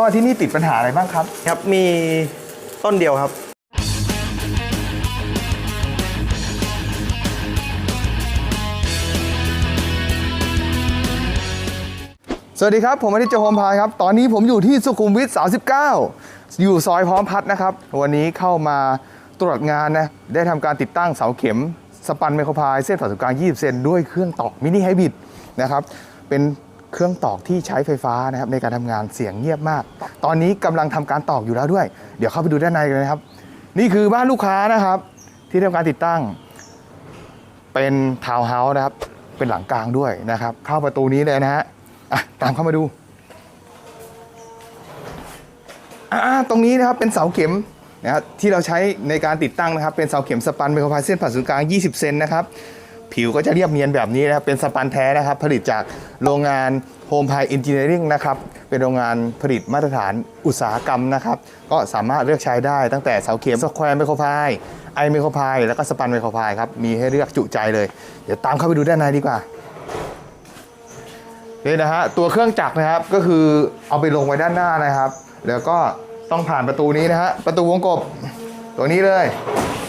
ก็ที่นี่ติดปัญหาอะไรบ้างครับ ครับ มีต้นเดียวครับ สวัสดีครับ ผมอาทิตย์เจโฮมพายครับ ตอนนี้ผมอยู่ที่สุขุมวิท 39 อยู่ซอยพร้อมพัฒน์นะครับ วันนี้เข้ามาตรวจงานนะ ได้ทำการติดตั้งเสาเข็ม สปันไมโครพายเส้นผ่าศูนย์กลาง 20 เซนด้วยเครื่องตอกมินิไฮบริดนะครับ เป็น เครื่องตอกที่ใช้ไฟฟ้านะครับในการทำงานเสียงเงียบมาก ตอนนี้กำลังทำการตอกอยู่แล้วด้วย เดี๋ยวเข้าไปดูด้านในกันเลยครับ นี่คือบ้านลูกค้านะครับ ที่ทำการติดตั้ง เป็นทาวน์เฮาส์นะครับ เป็นหลังกลางด้วยนะครับ เข้าประตูนี้เลยนะฮะอะตามเข้ามาดูตรงนี้นะครับเป็นเสาเข็มนะครับที่เราใช้ในการติดตั้งนะครับ เป็นเสาเข็มสปันไมโครพาเส้นผ่าศูนย์กลาง 20 เซนนะครับ ผิวก็จะเรียบเนียนแบบนี้นะครับ เป็นสปันแท้นะครับ ผลิตจากโรงงานโฮมพายอินจิเนียริงนะครับ เป็นโรงงานผลิตมาตรฐานอุตสาหกรรมนะครับ ก็สามารถเลือกใช้ได้ตั้งแต่เสาเข็มสแควร์ไมโครพายไอไมโครพายแล้วก็สปันไมโครพายครับ มีให้เลือกจุใจเลย เดี๋ยวตามเข้าไปดูด้านในดีกว่านี่นะฮะตัวเครื่องจักรนะครับก็คือเอาไปลงไว้ด้านหน้านะครับ แล้วก็ต้องผ่านประตูนี้นะฮะประตูวงกบตัวนี้เลย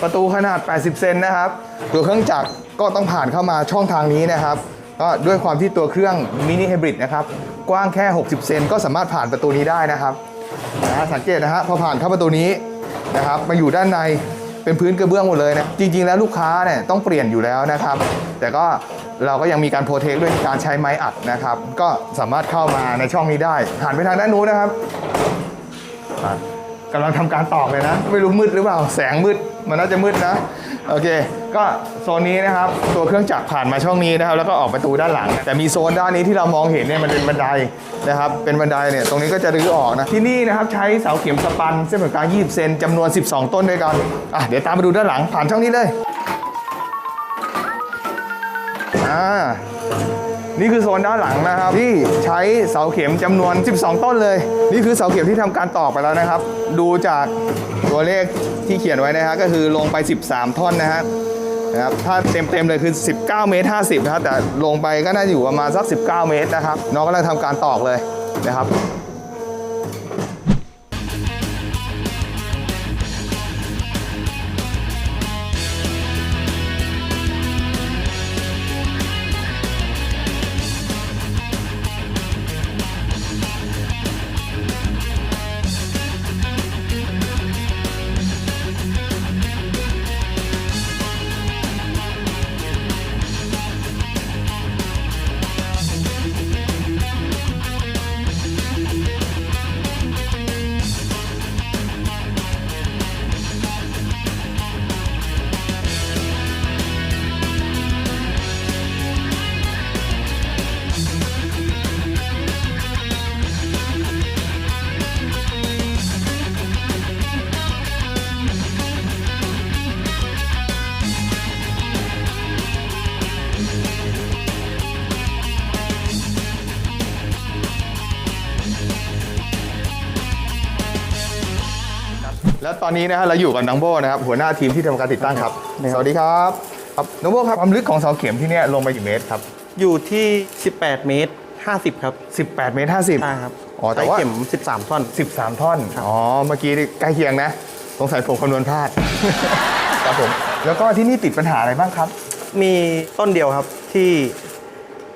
ประตูขนาด 80 เซนนะครับ ตัวเครื่องจักรก็ต้องผ่านเข้ามาช่องทางนี้นะครับ ก็ด้วยความที่ตัวเครื่องมินิไฮบริดนะครับ กว้างแค่ 60 เซนก็สามารถผ่านประตูนี้ได้นะครับนะฮะสังเกตนะฮะพอผ่านเข้าประตูนี้นะครับมาอยู่ด้านในเป็นพื้นกระเบื้องหมดเลยนะจริง ๆ แล้วลูกค้าเนี่ยต้องเปลี่ยนอยู่แล้วนะครับ แต่ก็เราก็ยังมีการโปรเทคด้วยการใช้ไม้อัดนะครับ ก็สามารถเข้ามาในช่องนี้ได้หันไปทางด้านนู้นนะครับ กำลังทำการตอกเลยนะ ไม่รู้มืดหรือเปล่า แสงมืด มันน่าจะมืดนะ โอเค ก็โซนนี้นะครับ ตัวเครื่องจักรผ่านมาช่องนี้นะครับ แล้วก็ออกประตูด้านหลัง แต่มีโซนด้านนี้ที่เรามองเห็นเนี่ยมันเป็นบันไดนะครับ เป็นบันไดเนี่ย ตรงนี้ก็จะรื้อออกนะ ที่นี่นะครับใช้เสาเข็มสปันเส้นผ่านกลาง 20 เซนจำนวน 12 ต้นด้วยกัน อะ เดี๋ยวตามไปดูด้านหลัง ผ่านช่องนี้เลย อ่า นี่คือโซนด้านหลังนะครับ ที่ใช้เสาเข็มจำนวน 12 ต้นเลย นี่คือเสาเข็มที่ทำการตอกไปแล้วนะครับ ดูจากตัวเลขที่เขียนไว้นะฮะก็คือลงไป 13 ท่อนนะฮะนะครับถ้าเต็มๆเลยคือ 19 เมตร 50 นะครับแต่ลงไปก็น่าอยู่ประมาณสัก 19 เมตรนะครับ น้องกำลังทำการตอกเลยนะครับ แล้วตอนนี้นะฮะเราอยู่กับน้องโบนะครับหัวหน้าทีมที่ทำการติดตั้งครับ สวัสดีครับครับน้องโบครับความลึกของเสาเข็มที่เนี่ยลงไปกี่เมตรครับอยู่ที่ 18 เมตร 50 ครับ18เมตร50 ใช่ครับอ๋อแต่ว่า ใช้เข็ม 13 ท่อน 13 ท่อน อ๋อ เมื่อกี้นี่ใกล้เคียงนะ สงสัยผมคำนวณพลาด ครับผม แล้วก็ที่นี่ติดปัญหาอะไรบ้างครับ มีต้นเดียวครับที่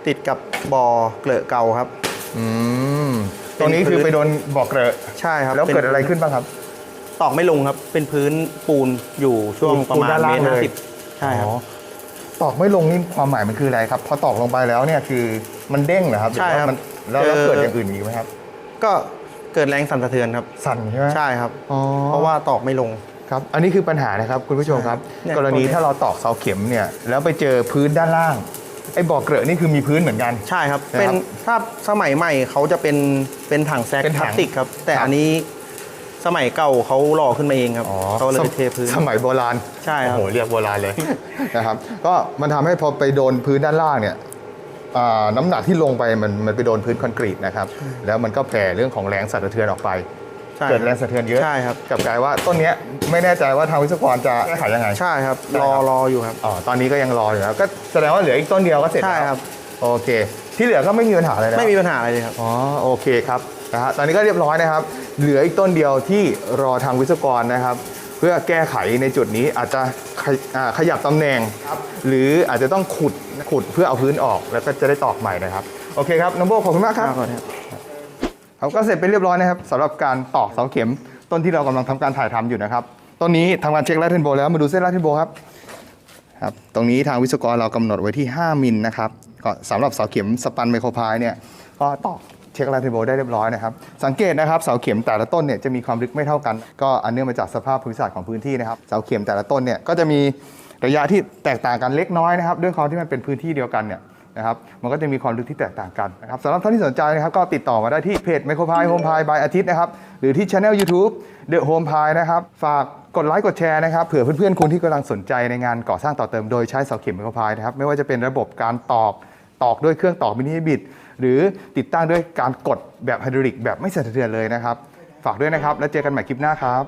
ติดกับบ่อเกลอะเก่าครับ อืม ตรงนี้คือไปโดนบอกเกลอะใช่ครับแล้วเกิดป็นอะไรขึ้นบ้างครับ ตอกไม่ลงครับ เป็นพื้นปูนอยู่ช่วงปูนประมาณด้านล่างเมตรเลยห้าสิบใช่ครับ อ๋อตอกไม่ลงนี่ความหมายมันคืออะไรครับ พอตอกลงไปแล้วเนี่ยคือมันเด้งเหรอครับใช่ครับหอว่ามันแล้วแล้วเอ่อเกิดอย่างอื่นอีกไหมครับ ก็เกิดแรงสั่นสะเทือนครับ สั่นใช่ไหมใช่ครับ อ๋อเพราะว่าตอกไม่ลง ครับ อันนี้คือปัญหานะครับคุณผู้ชมครับ เนี่ยกรณีตรงนี้ถ้าเราตอกเสาเข็มเนี่ยแล้วไปเจอพื้นด้านล่างไอ้บอกเกลอะนี่คือมีพื้นเหมือนกัน ใช่ครับ นะครับเป็นถ้าสมัยใหม่เขาจะเป็นเป็นถังแซกเป็นพถัลางสติกครับ แต่ครับ อันนี้ สมัยเก่าเขาหล่อขึ้นมาเองครับอ๋อเขาเลยสมเทพื้น สมัยโบราณใช่ครับ โอ้โหเรียกโบราณเลยนะครับ ก็มันทำให้พอไปโดนพื้นด้านล่างเนี่ยอ่าน้ำหนักที่ลงไปมันมันไปโดนพื้นคอนกรีตนะครับ แล้วมันก็แผ่เรื่องของแรงสั่นสะเทือนออกไปใช่เกิดแรงสะเทือนเยอะใช่ครับกลับกลายว่าต้นเนี้ยไม่แน่ใจว่าทางวิศวกรจะแก้ไขยังไงใช่ครับได้รอครับรออยู่ครับอ๋อตอนนี้ก็ยังรออยู่ครับก็แสดงว่าเหลืออีกต้นเดียวก็เสร็จใช่แล้วครับโอเค ที่เหลือก็ไม่มีปัญหาอะไรแล้วไม่มีปัญหาอะไรเลยครับอ๋อโอเคครับ นะฮะตอนนี้ก็เรียบร้อยนะครับ เหลืออีกต้นเดียวที่รอทางวิศวกรนะครับ เพื่อแก้ไขในจุดนี้อาจจะขยอ่าขยับตำแหน่ง หรืออาจจะต้องขุดขุดเพื่อเอาพื้นออกแล้วก็จะได้ตอกใหม่นะครับ โอเคครับน้องโบขอบคุณมากครับขอบคุณครับครับก็เสร็จเป็นเรียบร้อยนะครับสำหรับการตอกเสาเข็ม ต้นที่เรากำลังทำการถ่ายทำอยู่นะครับต้นนี้ทำการเช็คลาเทนโบแล้วมาดูเส้นลาเทนโบครับครับ ตรงนี้ทางวิศวกรเรากำหนดไว้ที่ 5 มิลนะครับก็สำหรับเสาเข็มสปันไมโครพายเนี่ยก็ตอก เช็คลาเทนโบได้เรียบร้อยนะครับ สังเกตนะครับเสาเข็มแต่ละต้นเนี่ยจะมีความลึกไม่เท่ากัน ก็อันเนื่องมาจากสภาพภูมิศาสตร์ของพื้นที่นะครับเสาเข็มแต่ละต้นเนี่ยก็จะมีระยะที่แตกต่างกันเล็กน้อยนะครับด้วยความที่มันเป็นพื้นที่เดียวกันเนี่ยนะครับมันก็จะมีความลึกที่แตกต่างกันนะครับสำหรับท่านที่สนใจนะครับก็ติดต่อมาได้ที่เพจ m i c r o p i Home Pie by อาทิตย์นะครับหรือที่ช anel YouTube The Home Pie นะครับฝากกดไลค์กดแชร์นะครับเผื่อเพื่อนๆคุณที่กำลังสนใจในงานก่อสร้างต่อเติมโดยใช้เสาเข็ม m i c r o p i นะครับไม่ว่าจะเป็นระบบการตอกตอกด้วยเครื่องตอกมินิบิด หรือติดตั้งด้วยการกดแบบไฮดรอลิกแบบไม่สั่นสะเทือนเลยนะครับ ฝากด้วยนะครับ แล้วเจอกันใหม่คลิปหน้าครับ